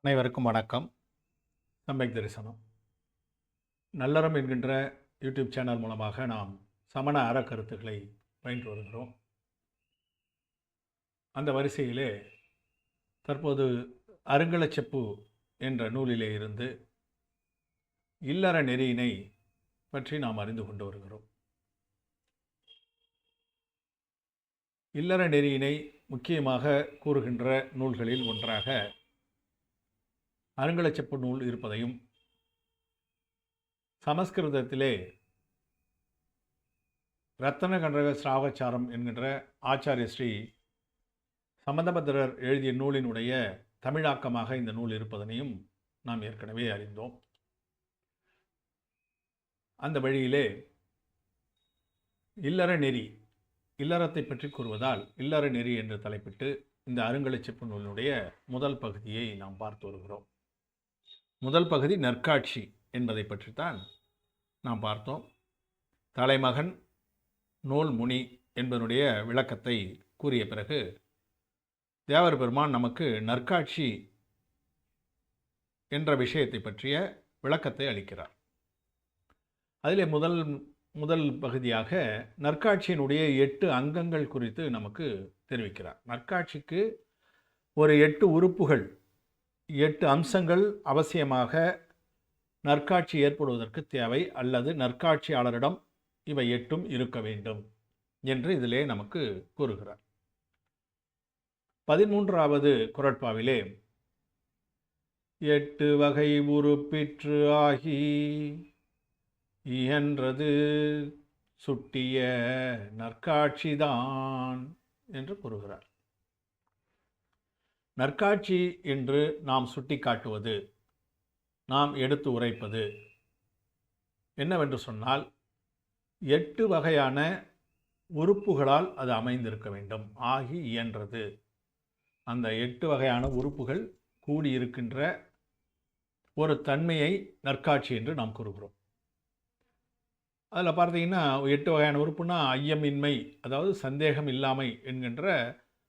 அனைவருக்கும் வணக்கம். சம்பக் தரிசனம். நல்லறம் என்கின்ற யூடியூப் சேனல் மூலமாக நாம் சமண அறக்கருத்துக்களை பயின்று வருகிறோம். அந்த வரிசையிலே தற்போது அருங்கலச்செப்பு என்ற நூலிலே இருந்து இல்லற நெறியினை பற்றி நாம் அறிந்து கொண்டு வருகிறோம். இல்லற நெறியினை முக்கியமாக கூறுகின்ற நூல்களில் ஒன்றாக அருங்கலச்செப்பு நூல் இருப்பதையும் சமஸ்கிருதத்திலே ரத்தன கண்டக சிராவச்சாரம் என்கின்ற ஆச்சாரிய ஸ்ரீ சம்பந்தபத்திரர் எழுதிய நூலினுடைய தமிழாக்கமாக இந்த நூல் இருப்பதனையும் நாம் ஏற்கனவே அறிந்தோம். அந்த வழியிலே இல்லற நெறி இல்லறத்தை பற்றி கூறுவதால் இல்லற நெறி என்று தலைப்பிட்டு இந்த அருங்கலச்சிப்பு நூலினுடைய முதல் பகுதியை நாம் பார்த்து வருகிறோம். முதல் பகுதி நற்காட்சி என்பதை பற்றித்தான் நாம் பார்த்தோம். தலைமகன் நூல் முனி என்பதனுடைய விளக்கத்தை கூறிய பிறகு தேவர் பெருமான் நமக்கு நற்காட்சி என்ற விஷயத்தை பற்றிய விளக்கத்தை அளிக்கிறார். அதிலே முதல் முதல் பகுதியாக நற்காட்சியினுடைய எட்டு அங்கங்கள் குறித்து நமக்கு தெரிவிக்கிறார். நற்காட்சிக்கு ஒரு எட்டு உறுப்புகள் எட்டு அம்சங்கள் அவசியமாக நற்காட்சி ஏற்படுவதற்கு தேவை அல்லது நற்காட்சியாளரிடம் இவை எட்டும் இருக்க வேண்டும் என்று இதிலே நமக்கு கூறுகிறார். பதிமூன்றாவது குரட்பாவிலே எட்டு வகை உறுப்பிற்று ஆகி இயன்றது சுட்டிய நற்காட்சிதான் என்று கூறுகிறார். நற்காட்சி என்று நாம் சுட்டிக்காட்டுவது நாம் எடுத்து உரைப்பது. என்னவென்று சொன்னால் எட்டு வகையான உறுப்புகளால் அது அமைந்திருக்க வேண்டும். ஆகி இயன்றது. அந்த எட்டு வகையான உறுப்புகள் கூடியிருக்கின்ற ஒரு தன்மையை நற்காட்சி என்று நாம் கூறுகிறோம். அதில் பார்த்தீங்கன்னா எட்டு வகையான உறுப்புனா ஐயமின்மை அதாவது சந்தேகம் இல்லாமை என்கின்ற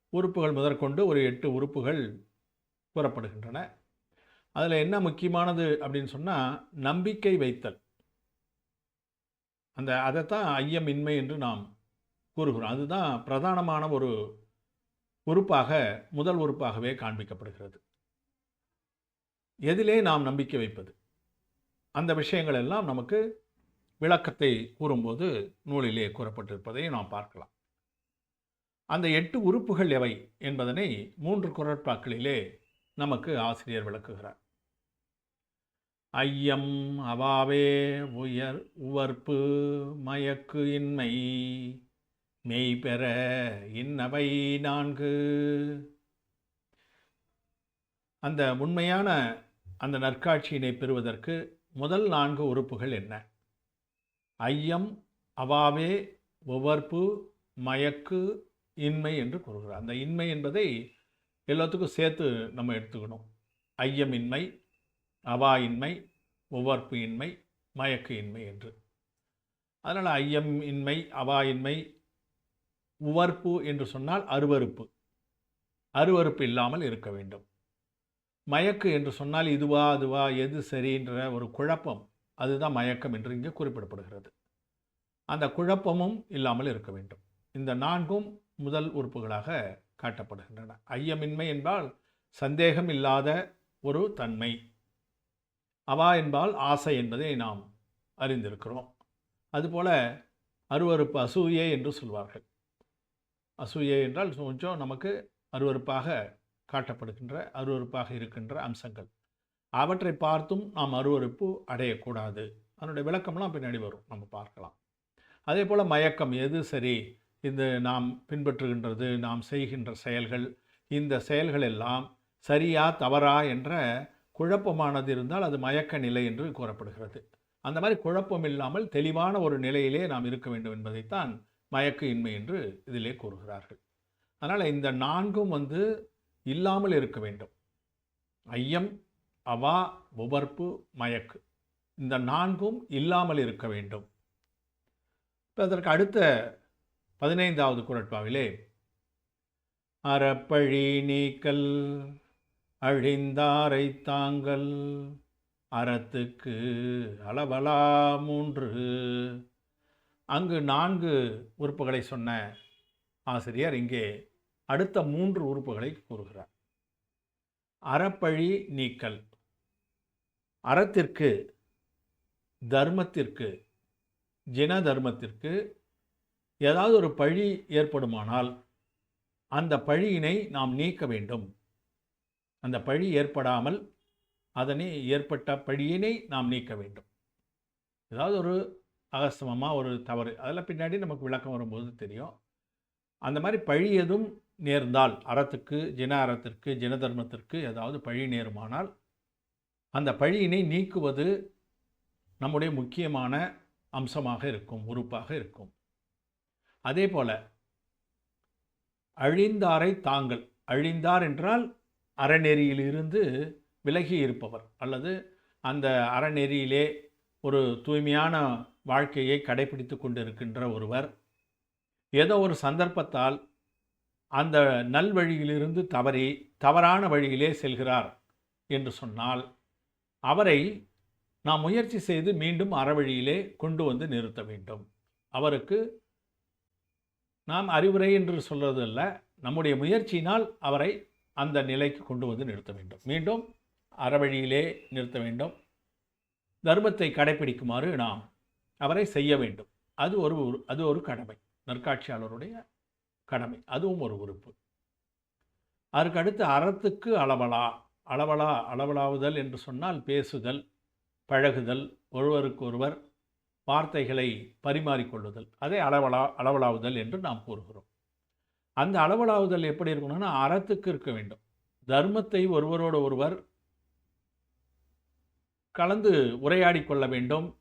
உறுப்புகள் முதற்கொண்டு ஒரு எட்டு உறுப்புகள் கூறப்படுகின்றன. அதில் என்ன முக்கியமானது அப்படின்னு சொன்னால் நம்பிக்கை வைத்தல். அந்த அதைத்தான் ஐயமின்மை என்று நாம் கூறுகிறோம். அதுதான் பிரதானமான ஒரு உறுப்பாக முதல் உறுப்பாகவே காண்பிக்கப்படுகிறது. எதிலே நாம் நம்பிக்கை வைப்பது. அந்த விஷயங்கள் எல்லாம் நமக்கு விளக்கத்தை கூறும்போது நூலிலே கூறப்பட்டிருப்பதை நாம் பார்க்கலாம். அந்த எட்டு உறுப்புகள் எவை என்பதனை மூன்று குரட்பாக்களிலே நமக்கு ஆசிரியர் விளக்குகிறார். ஐயம் அவாவே உயர் உவர்ப்பு மயக்கு இன்மை மெய் பெற இன்னவை நான்கு. அந்த உண்மையான அந்த நற்காட்சியினை பெறுவதற்கு முதல் நான்கு உறுப்புகள் என்ன? ஐயம் அவாவே உவர்ப்பு மயக்கு இன்மை என்று கூறுகிறார். அந்த இன்மை என்பதை எல்லாத்துக்கும் சேர்த்து நம்ம எடுத்துக்கணும். ஐயமின்மை அவா இன்மை உவர்ப்பு இன்மை மயக்கு இன்மை என்று. அதனால் ஐயம் இன்மை அவா இன்மை உவர்ப்பு என்று சொன்னால் அருவறுப்பு அருவறுப்பு இல்லாமல் இருக்க வேண்டும். மயக்கு என்று சொன்னால் இதுவா அதுவா எது சரின்ற ஒரு குழப்பம் அதுதான் மயக்கம் என்று இங்கே குறிப்பிடப்படுகிறது. அந்த குழப்பமும் இல்லாமல் இருக்க வேண்டும். இந்த நான்கும் முதல் உறுப்புகளாக காட்டப்படுகின்றன. ஐயமின்மை என்பால் சந்தேகம் இல்லாத ஒரு தன்மை. அவா என்பால் ஆசை என்பதை நாம் அறிந்திருக்கிறோம். அதுபோல அருவறுப்பு அசூயே என்று சொல்வார்கள். அசூயே என்றால் கொஞ்சம் நமக்கு அருவறுப்பாக காட்டப்படுகின்ற அருவறுப்பாக இருக்கின்ற அம்சங்கள். அவற்றை பார்த்தும் நாம் அருவறுப்பு அடையக்கூடாது. அதனுடைய விளக்கம்லாம் பின்னாடி வரும். நம்ம பார்க்கலாம். அதே போல் மயக்கம் எது சரி? இந்த நாம் பின்பற்றுகின்றது நாம் செய்கின்ற செயல்கள் இந்த செயல்கள் எல்லாம் சரியா தவறா என்ற குழப்பமானது இருந்தால் அது மயக்க நிலை என்று கூறப்படுகிறது. அந்த மாதிரி குழப்பம் இல்லாமல் தெளிவான ஒரு நிலையிலே நாம் இருக்க வேண்டும் என்பதைத்தான் மயக்க இன்மை என்று இதிலே கூறுகிறார்கள். அதனால் இந்த நான்கும் வந்து இல்லாமல் இருக்க வேண்டும். ஐயம் அவா உபர்ப்பு மயக்கு. இந்த நான்கும் இல்லாமல் இருக்க வேண்டும். இப்போ அதற்கு அடுத்த பதினைந்தாவது குரட்பாவிலே அறப்பழி நீக்கல் அழிந்தாரை தாங்கள் அறத்துக்கு அளவலா மூன்று அங்கு நான்கு உறுப்புகளை சொன்ன ஆசிரியர் இங்கே அடுத்த மூன்று உறுப்புகளை கூறுகிறார். அறப்பழி நீக்கல் அறத்திற்கு தர்மத்திற்கு ஜின தர்மத்திற்கு ஏதாவது ஒரு பழி ஏற்படுமானால் அந்த பழியினை நாம் நீக்க வேண்டும். அந்த பழி ஏற்படாமல் அதனை ஏற்பட்ட பழியினை நாம் நீக்க வேண்டும். ஏதாவது ஒரு அகஸ்தமமாக ஒரு தவறு அதெல்லாம் பின்னாடி நமக்கு விளக்கம் வரும்போது தெரியும். அந்த மாதிரி பழி எதுவும் நேர்ந்தால் அறத்துக்கு ஜின அறத்திற்கு ஜின தர்மத்திற்கு ஏதாவது பழி நேருமானால் அந்த பழியினை நீக்குவது நம்முடைய முக்கியமான அம்சமாக இருக்கும் உறுப்பாக இருக்கும். அதே போல அழிந்தாரை தாங்கள். அழிந்தார் என்றால் அறநெறியிலிருந்து விலகி இருப்பவர். அல்லது அந்த அறநெறியிலே ஒரு தூய்மையான வாழ்க்கையை கடைபிடித்து கொண்டிருக்கின்ற ஒருவர் ஏதோ ஒரு சந்தர்ப்பத்தால் அந்த நல்வழியிலிருந்து தவறி தவறான வழியிலே செல்கிறார் என்று சொன்னால் அவரை நாம் முயற்சி செய்து மீண்டும் அறவழியிலே கொண்டு வந்து நிறுத்த வேண்டும். அவருக்கு நாம் அறிவுரை என்று சொல்வதில்ல நம்முடைய முயற்சியினால் அவரை அந்த நிலைக்கு கொண்டு வந்து நிறுத்த வேண்டும். மீண்டும் அறவழியிலே நிறுத்த வேண்டும். தர்மத்தை கடைபிடிக்குமாறு நாம் அவரை செய்ய வேண்டும். அது ஒரு அது ஒரு கடமை. நற்காட்சியாளருடைய கடமை. அதுவும் ஒரு உறுப்பு. அதற்கடுத்து அறத்துக்கு அளவலா அளவலா அளவலாவுதல் என்று சொன்னால் பேசுதல் பழகுதல். ஒருவருக்கொருவர் வார்த்தைகளை பரிமாறிக்கொள்ளுதல். அதை அளவலா அளவலாவுதல் என்று நாம் கூறுகிறோம். அந்த அளவலாவுதல் எப்படி இருக்கணும்னா அறத்துக்கு இருக்க வேண்டும். தர்மத்தை ஒருவரோடு ஒருவர் கலந்து உரையாடி கொள்ள வேண்டும்.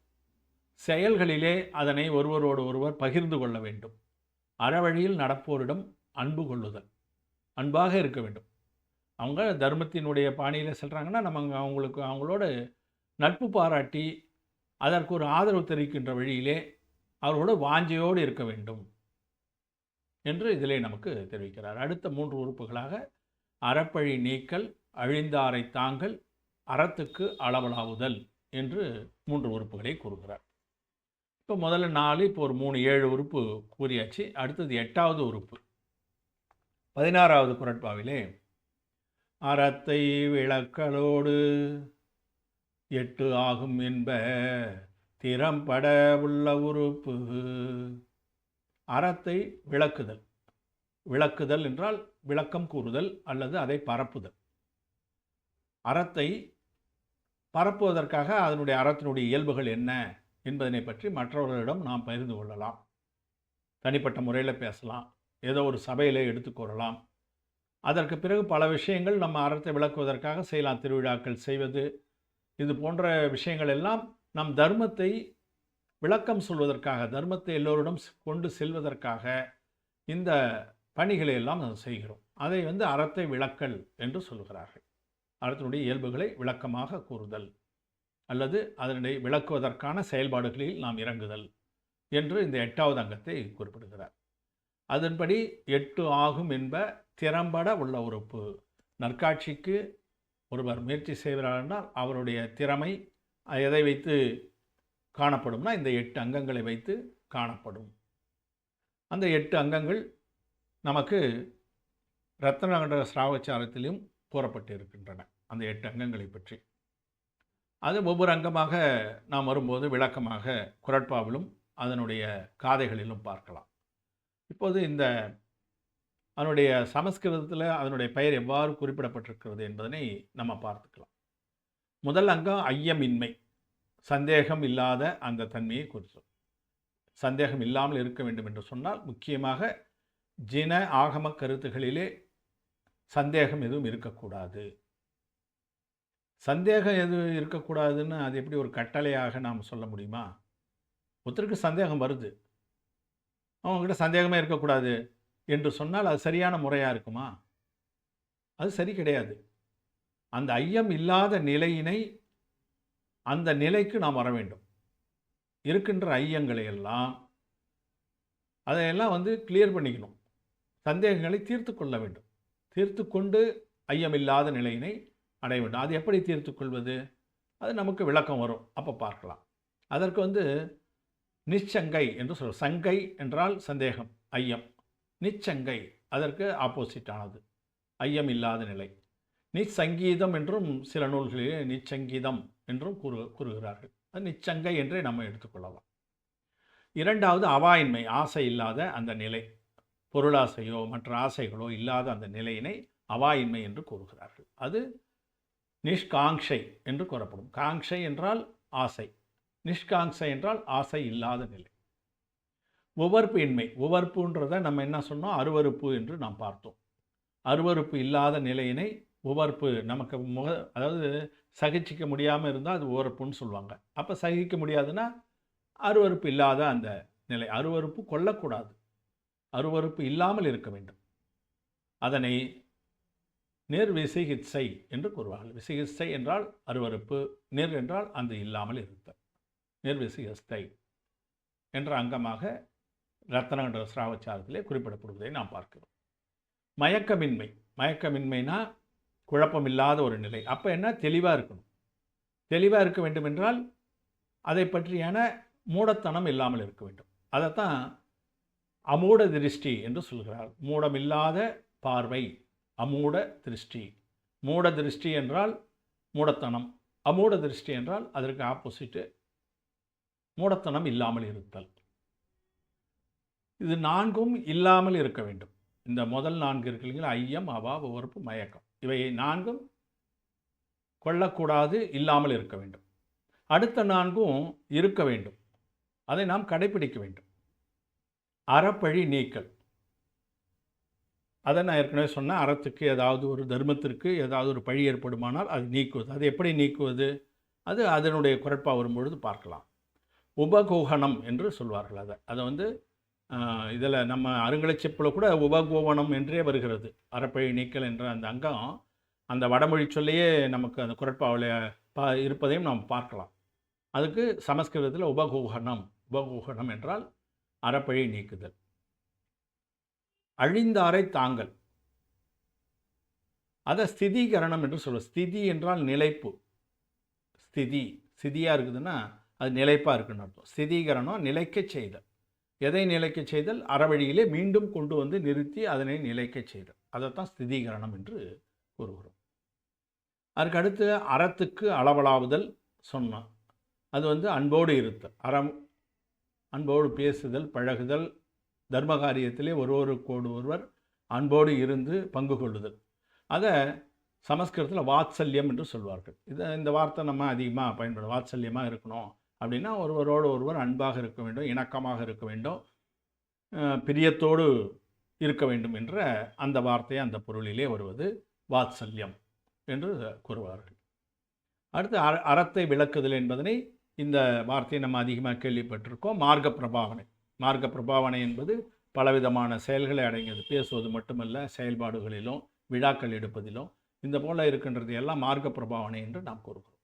செயல்களிலே அதனை ஒருவரோடு ஒருவர் பகிர்ந்து கொள்ள வேண்டும். அறவழியில் நடப்போரிடம் அன்பு கொள்ளுதல். அன்பாக இருக்க வேண்டும். அவங்க தர்மத்தினுடைய பாணியில் செல்கிறாங்கன்னா நம்ம அவங்களுக்கு அவங்களோட நட்பு பாராட்டி அதற்கு ஒரு ஆதரவு தெரிவிக்கின்ற வழியிலே அவரோடு வாஞ்சையோடு இருக்க வேண்டும் என்று இதிலே நமக்கு தெரிவிக்கிறார். அடுத்த மூன்று உறுப்புகளாக அறப்பழி நீக்கல் அழிந்தாரை தாங்கல் அறத்துக்கு அளவலாவுதல் என்று மூன்று உறுப்புகளை கூறுகிறார். இப்போ முதல்ல நாலு இப்போ ஒரு மூணு ஏழு உறுப்பு கூறியாச்சு. அடுத்தது எட்டாவது உறுப்பு. பதினாறாவது குரட்பாவிலே அறத்தை விளக்கலோடு எட்டு ஆகும் என்ப திறம்பட உள்ள உறுப்பு. அறத்தை விளக்குதல். விளக்குதல் என்றால் விளக்கம் கூறுதல் அல்லது அதை பரப்புதல். அறத்தை பரப்புவதற்காக அதனுடைய அறத்தினுடைய இயல்புகள் என்ன என்பதனை பற்றி மற்றவர்களிடம் நாம் பகிர்ந்து கொள்ளலாம். தனிப்பட்ட முறையில் பேசலாம். ஏதோ ஒரு சபையில் எடுத்துக்கொள்ளலாம் அதற்கு பிறகு பல விஷயங்கள் நம்ம அறத்தை விளக்குவதற்காக செய்யலாம். திருவிழாக்கள் செய்வது இது போன்ற விஷயங்கள் எல்லாம் நம் தர்மத்தை விளக்கம் சொல்வதற்காக தர்மத்தை எல்லோரிடம் கொண்டு செல்வதற்காக இந்த பணிகளை எல்லாம் நாம் செய்கிறோம். அதை வந்து அறத்தை விளக்கல் என்று சொல்கிறார்கள். அறத்தினுடைய இயல்புகளை விளக்கமாக கூறுதல் அல்லது அதனை விளக்குவதற்கான செயல்பாடுகளில் நாம் இறங்குதல் என்று இந்த எட்டாவது அங்கத்தை குறிப்பிடுகிறார். அதன்படி எட்டு ஆகும் என்ப திறம்பட உள்ள உறுப்பு. நற்காட்சிக்கு ஒருவர் முயற்சி செய்கிறார் என்றால் அவருடைய திறமை எதை வைத்து காணப்படும்னா இந்த எட்டு அங்கங்களை வைத்து காணப்படும். அந்த எட்டு அங்கங்கள் நமக்கு ரத்னகண்ட சிராவச்சாரத்திலும் கூறப்பட்டு இருக்கின்றன அந்த எட்டு அங்கங்களை பற்றி. அது ஒவ்வொரு அங்கமாக நாம் வரும்போது விளக்கமாக குரட்பாவிலும் அதனுடைய காதைகளிலும் பார்க்கலாம். இப்போது இந்த அதனுடைய சமஸ்கிருதத்தில் அதனுடைய பெயர் எவ்வாறு குறிப்பிடப்பட்டிருக்கிறது என்பதனை நம்ம பார்த்துக்கலாம். முதல் அங்கம் ஐயமின்மை. சந்தேகம் இல்லாத அந்த தன்மையை குறித்தோம் சந்தேகம் இல்லாமல் இருக்க வேண்டும் என்று சொன்னால் முக்கியமாக ஜின ஆகம கருத்துகளிலே சந்தேகம் எதுவும் இருக்கக்கூடாது. சந்தேகம் எதுவும் இருக்கக்கூடாதுன்னு அது எப்படி ஒரு கட்டளையாக நாம் சொல்ல முடியுமா? ஒருத்தருக்கு சந்தேகம் வருது. அவங்ககிட்ட சந்தேகமே இருக்கக்கூடாது. என்று சொன்னால் அது சரியான முறையாக இருக்குமா? அது சரி கிடையாது. அந்த ஐயம் இல்லாத நிலையினை அந்த நிலைக்கு நாம் வர வேண்டும். இருக்கின்ற ஐயங்களை எல்லாம் அதையெல்லாம் வந்து கிளியர் பண்ணிக்கணும். சந்தேகங்களை தீர்த்து கொள்ள வேண்டும். தீர்த்து கொண்டு ஐயமில்லாத நிலையினை அடைய வேண்டும். அது எப்படி தீர்த்து கொள்வது? அது நமக்கு விளக்கம் வரும். அப்போ பார்க்கலாம். அதற்கு வந்து நிச்சங்கை என்று சொல் சங்கை என்றால் சந்தேகம் ஐயம். நிச்சங்கை அதற்கு ஆப்போசிட்டானது ஐயம் இல்லாத நிலை. நிச்சங்கீதம் என்றும் சில நூல்களிலே நிச்சங்கீதம் என்றும் கூறு கூறுகிறார்கள். அது நிச்சங்கை என்றே நம்ம எடுத்துக்கொள்ளலாம். இரண்டாவது அவாயின்மை ஆசை இல்லாத அந்த நிலை. பொருளாசையோ மற்ற ஆசைகளோ இல்லாத அந்த நிலையினை அவாயின்மை என்று கூறுகிறார்கள். அது நிஷ்காங்ஷை என்று கூறப்படும். காங்ஷை என்றால் ஆசை. நிஷ்காங்ஷை என்றால் ஆசை இல்லாத நிலை. உவர்ப்பு இன்மை. உவர்ப்புன்றதை நம்ம என்ன சொன்னோம்? அருவருப்பு என்று நாம் பார்த்தோம். அருவருப்பு இல்லாத நிலையினை உவர்ப்பு நமக்கு முக அதாவது சகிச்சிக்க முடியாமல் இருந்தால் அது உவர்ப்புன்னு சொல்லுவாங்க. அப்போ சகிக்க முடியாதுன்னா அருவருப்பு இல்லாத அந்த நிலை. அருவருப்பு கொள்ளக்கூடாது அருவருப்பு இல்லாமல் இருக்க வேண்டும். அதனை நேர் விசிகிச்சை என்று கூறுவார்கள். விசிகிச்சை என்றால் அருவருப்பு நேர் என்றால் அந்த இல்லாமல் இருத்தல். நேர் விசிகிச்சை என்ற அங்கமாக ரத்தனகண்ட சிராவச்சாரத்திலே குறிப்பிடப்படுவதை நாம் பார்க்கிறோம். மயக்கமின்மை. மயக்கமின்மைனா குழப்பமில்லாத ஒரு நிலை. அப்போ என்ன? தெளிவாக இருக்கணும். தெளிவாக இருக்க வேண்டும் என்றால் அதை பற்றியான மூடத்தனம் இல்லாமல் இருக்க வேண்டும். அதைத்தான் அமூட திருஷ்டி என்று சொல்கிறார். மூடமில்லாத பார்வை. அமூட திருஷ்டி. மூட திருஷ்டி என்றால் மூடத்தனம். அமூட திருஷ்டி என்றால் அதற்கு ஆப்போசிட்டு மூடத்தனம் இல்லாமல் இருத்தல். இது நான்கும் இல்லாமல் இருக்க வேண்டும். இந்த முதல் நான்கு இருக்கு இல்லைங்களா? ஐயம் அவா உவர்ப்பு மயக்கம். இவை நான்கும் கொள்ளக்கூடாது இல்லாமல் இருக்க வேண்டும். அடுத்த நான்கும் இருக்க வேண்டும். அதை நாம் கடைபிடிக்க வேண்டும். அறப்பழி நீக்கல். அதை நான் ஏற்கனவே சொன்னேன். அறத்துக்கு ஏதாவது ஒரு தர்மத்திற்கு ஏதாவது ஒரு பழி ஏற்படுமானால் அது நீக்குவது. அது எப்படி நீக்குவது? அது அதனுடைய குறைப்பாக வரும்பொழுது பார்க்கலாம். உபகோகனம் என்று சொல்வார்கள் அதை. அதை வந்து இதில் நம்ம அருங்கலைச்சிப்பில் கூட உபகோவனம் என்றே வருகிறது. அறப்பழி நீக்கல் என்ற அந்த அங்கம் அந்த வடமொழி சொல்லையே நமக்கு அந்த குரட்பாவில் பா இருப்பதையும் நாம் பார்க்கலாம். அதுக்கு சமஸ்கிருதத்தில் உபகோகனம் உபகோகனம் என்றால் அறப்பழி நீக்குதல். அழிந்தாரை தாங்கள் அதை ஸ்திதீகரணம் என்று சொல்லுவோம். ஸ்திதி என்றால் நிலைப்பு. ஸ்திதி ஸ்திதியாக இருக்குதுன்னா அது நிலைப்பாக இருக்குன்னு அர்த்தம். ஸ்திதீகரணம் நிலைக்க செய்தல். எதை நிலைக்க செய்தல்? அறவழியிலே மீண்டும் கொண்டு வந்து நிறுத்தி அதனை நிலைக்க செய்தல். அதைத்தான் ஸ்திதீகரணம் என்று கூறுகிறோம். அதுக்கு அடுத்து அறத்துக்கு அளவலாவுதல் சொன்னோம் அது வந்து அன்போடு இருத்தல். அறம் அன்போடு பேசுதல் பழகுதல் தர்ம காரியத்திலே ஒருவருக்கோடு ஒருவர் அன்போடு இருந்து பங்கு கொள்ளுதல். அதை சமஸ்கிருதத்தில் வாத்சல்யம் என்று சொல்வார்கள். இதை இந்த வார்த்தை நம்ம அதிகமாக பயன்படும் வாத்சல்யமாக இருக்கணும். அப்படின்னா ஒருவரோடு ஒருவர் அன்பாக இருக்க வேண்டும் இணக்கமாக இருக்க வேண்டும் பிரியத்தோடு இருக்க வேண்டும் என்ற அந்த வார்த்தை அந்த பொருளிலே வருவது வாத்சல்யம் என்று கூறுவார்கள். அடுத்து அற அறத்தை விளக்குதல் என்பதனை இந்த வார்த்தையை நம்ம அதிகமாக கேள்விப்பட்டிருக்கோம். மார்க்க பிரபாவனை மார்க்க பிரபாவனை என்பது பலவிதமான செயல்களை அடங்கியது பேசுவது மட்டுமல்ல செயல்பாடுகளிலும் விழாக்கள் எடுப்பதிலும் இந்த போல் இருக்கின்றது எல்லாம் மார்க்க பிரபாவனை என்று நாம் கூறுகிறோம்.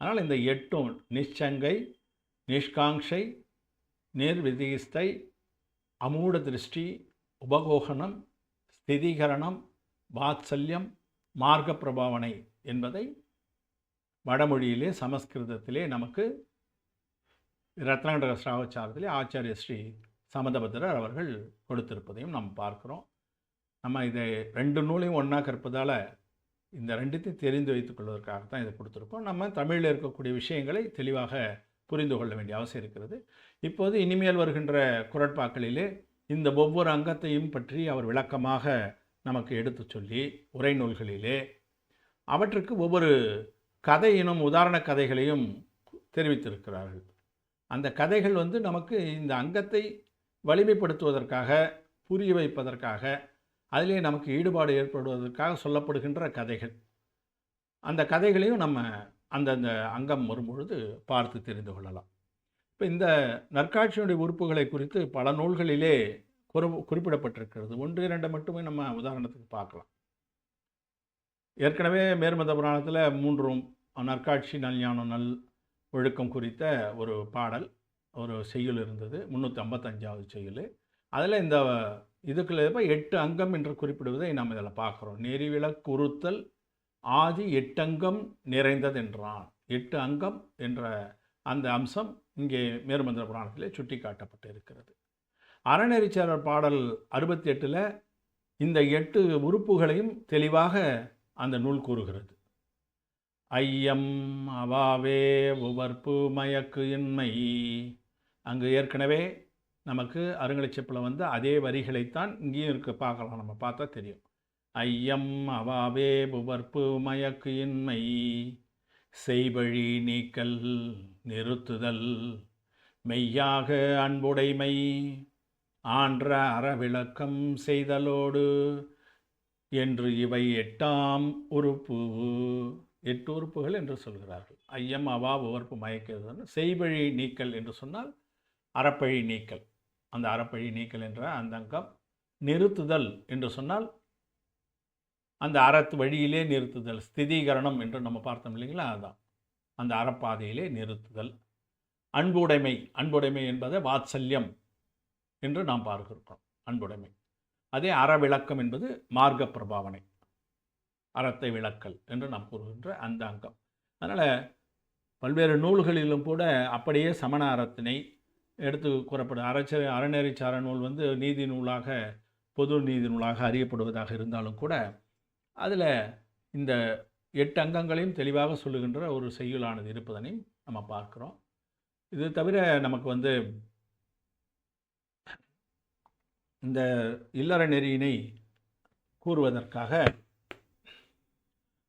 அதனால் இந்த எட்டும் நிச்சங்கை நிஷ்காங்ஷை நிர்விதிஸ்தை அமூட திருஷ்டி உபகோகனம் ஸ்திதீகரணம் வாத்சல்யம் மார்க்க பிரபாவனை என்பதை வடமொழியிலே சமஸ்கிருதத்திலே நமக்கு ரத்னகண்டக ஸ்ராவச்சாரத்திலே ஆச்சாரிய ஸ்ரீ சமதபத்திரர் அவர்கள் கொடுத்திருப்பதையும் நாம் பார்க்குறோம். நம்ம இதை ரெண்டு நூலையும் ஒன்றா கற்பதால் இந்த ரெண்டுத்தையும் தெரிந்து வைத்துக் கொள்வதற்காகத்தான் இதை கொடுத்துருக்கோம். நம்ம தமிழில் இருக்கக்கூடிய விஷயங்களை தெளிவாக புரிந்து கொள்ள வேண்டிய அவசியம் இருக்கிறது. இப்போது இனிமேல் வருகின்ற குரட்பாக்களிலே இந்த ஒவ்வொரு அங்கத்தையும் பற்றி அவர் விளக்கமாக நமக்கு எடுத்து சொல்லி உரை நூல்களிலே அவற்றுக்கு ஒவ்வொரு கதையினும் உதாரண கதைகளையும் தெரிவித்திருக்கிறார்கள். அந்த கதைகள் வந்து நமக்கு இந்த அங்கத்தை வலிமைப்படுத்துவதற்காக புரிய வைப்பதற்காக அதிலே நமக்கு ஈடுபாடு ஏற்படுவதற்காக சொல்லப்படுகின்ற கதைகள். அந்த கதைகளையும் நம்ம அந்தந்த அங்கம் வரும்பொழுது பார்த்து தெரிந்து கொள்ளலாம். இப்போ இந்த நற்காட்சியினுடைய உறுப்புகளை குறித்து பல நூல்களிலே குறி குறிப்பிடப்பட்டிருக்கிறது. ஒன்று இரண்டு மட்டுமே நம்ம உதாரணத்துக்கு பார்க்கலாம். ஏற்கனவே மேர்மத புராணத்தில் மூன்றும் நற்காட்சி நல்ஞானம் நல் ஒழுக்கம் குறித்த ஒரு பாடல் ஒரு செய்யுள் இருந்தது. முந்நூற்றி ஐம்பத்தஞ்சாவது செய்யுள். அதில் இந்த இதுக்குள்ள எட்டு அங்கம் என்று குறிப்பிடுவதை நாம் இதில் பார்க்குறோம். நெறிவிளக்குறுத்தல் ஆதி எட்டங்கம் நிறைந்தது என்றான் எட்டு அங்கம் என்ற அந்த அம்சம் இங்கே மேருமந்திர புராணத்திலே சுட்டி காட்டப்பட்டு இருக்கிறது அறநெறிச்சாரர் பாடல் அறுபத்தி எட்டில் இந்த எட்டு உறுப்புகளையும் தெளிவாக அந்த நூல் கூறுகிறது. ஐயம் அவாவே உவர்ப்பு மயக்கு இன்மை. அங்கு ஏற்கனவே நமக்கு அருங்கலைச்செப்பில் வந்து அதே வரிகளைத்தான் இங்கேயும் இருக்க. பார்க்கலாம். நம்ம பார்த்தா தெரியும். ஐயம் அவாவே புவர்ப்பு மயக்கு இன்மை. செய்வழி நீக்கல் நிறுத்துதல். மெய்யாக அன்புடைமை. ஆன்ற அறவிளக்கம் செய்தலோடு. என்று இவை எட்டாம் உறுப்பு. எட்டு உறுப்புகள் என்று சொல்கிறார்கள். ஐயம் அவா உவர்ப்பு மயக்கிறது செய்வழி நீக்கல் என்று சொன்னால் அறப்பழி நீக்கல். அந்த அறப்பழி நீக்கல் என்ற அந்த அங்கம் நிறுத்துதல் என்று சொன்னால் அந்த அறத்து வழியிலே நிறுத்துதல் ஸ்திதீகரணம் என்று நம்ம பார்த்தோம் இல்லைங்களா? அதுதான் அந்த அறப்பாதையிலே நிறுத்துதல். அன்புடைமை அன்புடைமை என்பதை வாத்சல்யம் என்று நாம் பார்க்கிறோம் அன்புடைமை. அதே அறவிளக்கம் என்பது மார்க்க பிரபாவனை அறத்தை விளக்கல் என்று நாம் கூறுகின்ற அந்த அங்கம். அதனால் பல்வேறு நூல்களிலும் கூட அப்படியே சமண அறத்தினை எடுத்து கூறப்படும். அறச்ச அறநெறி நூல் வந்து நீதி நூலாக பொது நீதி நூலாக அறியப்படுவதாக இருந்தாலும் கூட அதில் இந்த எட்டு அங்கங்களையும் தெளிவாக சொல்லுகின்ற ஒரு செய்யுளானது இருப்பதனையும் நம்ம பார்க்குறோம். இது தவிர நமக்கு வந்து இந்த இல்லற நெறியினை கூறுவதற்காக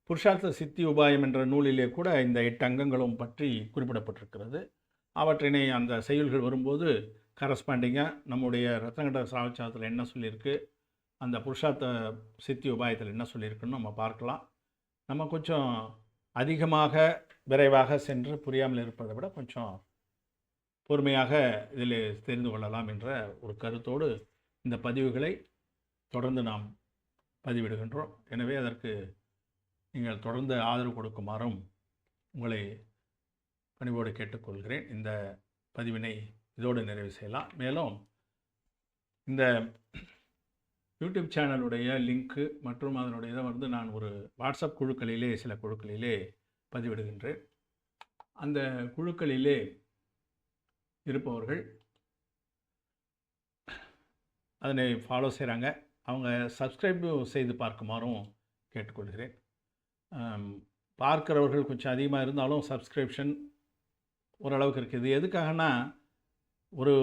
புருஷார்த்த சித்தி உபாயம் என்ற நூலிலே கூட இந்த எட்டு அங்கங்களும் பற்றி குறிப்பிடப்பட்டிருக்கிறது. அவற்றினை அந்த செயல்கள் வரும்போது கரஸ்பாண்டிங்காக நம்முடைய ரத்னகண்ட சாவச்சாரத்தில் என்ன சொல்லியிருக்கு? அந்த புருஷார்த்த சித்தி உபாயத்தில் என்ன சொல்லியிருக்குன்னு நம்ம பார்க்கலாம். நம்ம கொஞ்சம் அதிகமாக விரைவாக சென்று புரியாமல் இருப்பதை விட கொஞ்சம் பொறுமையாக இதில் தெரிந்து கொள்ளலாம் என்ற ஒரு கருத்தோடு இந்த பதிவுகளை தொடர்ந்து நாம் பதிவிடுகின்றோம். எனவே அதற்கு நீங்கள் தொடர்ந்து ஆதரவு கொடுக்குமாறும் உங்களை பணிவோடு கேட்டுக்கொள்கிறேன். இந்த பதிவினை இதோடு நிறைவு செய்யலாம். மேலும் இந்த யூடியூப் சேனலுடைய லிங்க்கு மற்றும் அதனுடைய இதை வந்து நான் ஒரு வாட்ஸ்அப் குழுக்களிலே சில குழுக்களிலே பதிவிடுகின்றேன். அந்த குழுக்களிலே இருப்பவர்கள் அதனை ஃபாலோ செய்கிறாங்க அவங்க சப்ஸ்கிரைப் செய்து பார்க்குமாறும் கேட்டுக்கொள்கிறேன். பார்க்குறவர்கள் பார்க்கிறவர்கள் கொஞ்சம் அதிகமாக இருந்தாலும் சப்ஸ்கிரிப்ஷன் ஓரளவுக்கு இருக்குது. இது எதுக்காகனா ஒரு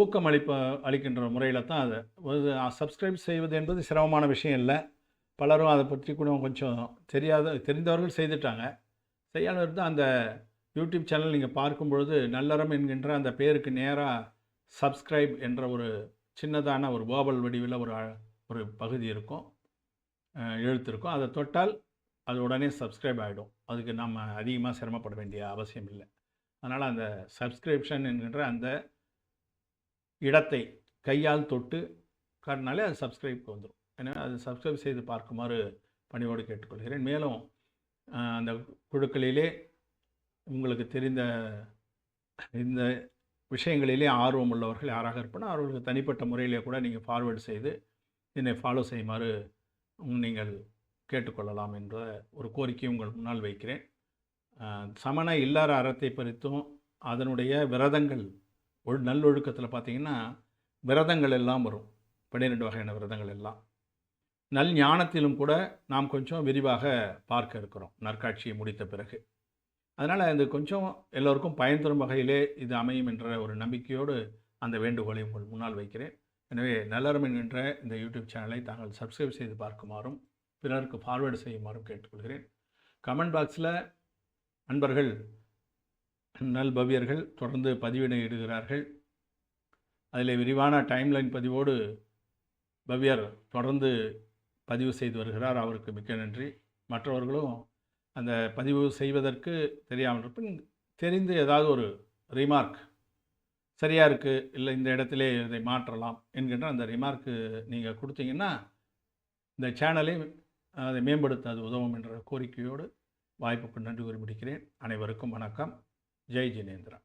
ஊக்கம் அளிப்ப அளிக்கின்ற முறையில் தான் அது. ஒரு சப்ஸ்கிரைப் செய்வது என்பது சிரமமான விஷயம் இல்லை. பலரும் அதை பற்றி கூட கொஞ்சம் தெரியாத தெரிந்தவர்கள் செய்துட்டாங்க. செய்யாதவர் தான் அந்த யூடியூப் சேனல் நீங்கள் பார்க்கும் பொழுது நல்லறம் என்கின்ற அந்த பேருக்கு நேராக சப்ஸ்கிரைப் என்ற ஒரு சின்னதான ஒரு ஓவல் வடிவில் ஒரு ஒரு பகுதி இருக்கும். எழுத்து இருக்கும். அதை தொட்டால் அது உடனே சப்ஸ்கிரைப் ஆகிடும் அதுக்கு நம்ம அதிகமாக சிரமப்பட வேண்டிய அவசியம் இல்லை. அதனால் அந்த சப்ஸ்கிரிப்ஷன் என்கின்ற அந்த இடத்தை கையால் தொட்டு காட்டினாலே அது சப்ஸ்கிரைப்க்கு வந்துடும் எனவே அது சப்ஸ்கிரைப் செய்து பார்க்குமாறு பணிவோடு கேட்டுக்கொள்கிறேன். மேலும் அந்த குழுக்களிலே உங்களுக்கு தெரிந்த இந்த விஷயங்களிலே ஆர்வம் உள்ளவர்கள் யாராக இருப்பனா அவர்களுக்கு தனிப்பட்ட முறையிலே கூட நீங்கள் ஃபார்வேர்டு செய்து என்னை ஃபாலோ செய்யுமாறு நீங்கள் கேட்டுக்கொள்ளலாம் என்ற ஒரு கோரிக்கையை உங்கள் முன்னால் வைக்கிறேன். சமண இல்லாத அறத்தை பறித்தும் அதனுடைய விரதங்கள் ஒழு நல்லொழுக்கத்தில் பார்த்தீங்கன்னா விரதங்கள் எல்லாம் வரும். பன்னிரெண்டு வகையான விரதங்கள் எல்லாம். நல் ஞானத்திலும் கூட நாம் கொஞ்சம் விரிவாக பார்க்க இருக்கிறோம். நற்காட்சியை முடித்த பிறகு. அதனால் இது கொஞ்சம் எல்லோருக்கும் பயன் தரும் வகையிலே இது அமையும் என்ற ஒரு நம்பிக்கையோடு அந்த வேண்டுகோளை உங்கள் முன்னால் வைக்கிறேன். எனவே நல்லறம் என்கின்ற இந்த யூடியூப் சேனலை தாங்கள் சப்ஸ்கிரைப் செய்து பார்க்குமாறும் பிறருக்கு ஃபார்வேர்டு செய்யுமாறும் கேட்டுக்கொள்கிறேன். கமெண்ட் பாக்ஸில் நண்பர்கள் நல்பவியர்கள் தொடர்ந்து பதிவினை இடுகிறார்கள் அதில் விரிவான டைம்லைன் பதிவோடு பவ்யர் தொடர்ந்து பதிவு செய்து வருகிறார். அவருக்கு மிக்க நன்றி. மற்றவர்களும் அந்த பதிவு செய்வதற்கு தெரியாமல் இருப்பின் தெரிந்து ஏதாவது ஒரு ரிமார்க் சரியாக இருக்குது இல்லை இந்த இடத்திலே இதை மாற்றலாம் என்கின்ற அந்த ரிமார்க்கு நீங்கள் கொடுத்தீங்கன்னா இந்த சேனலை அதை மேம்படுத்த அது உதவும் என்ற கோரிக்கையோடு வாய்ப்புக்கு நன்றி கூறி முடிக்கிறேன். அனைவருக்கும் வணக்கம். ஜெய் ஜினேந்திரா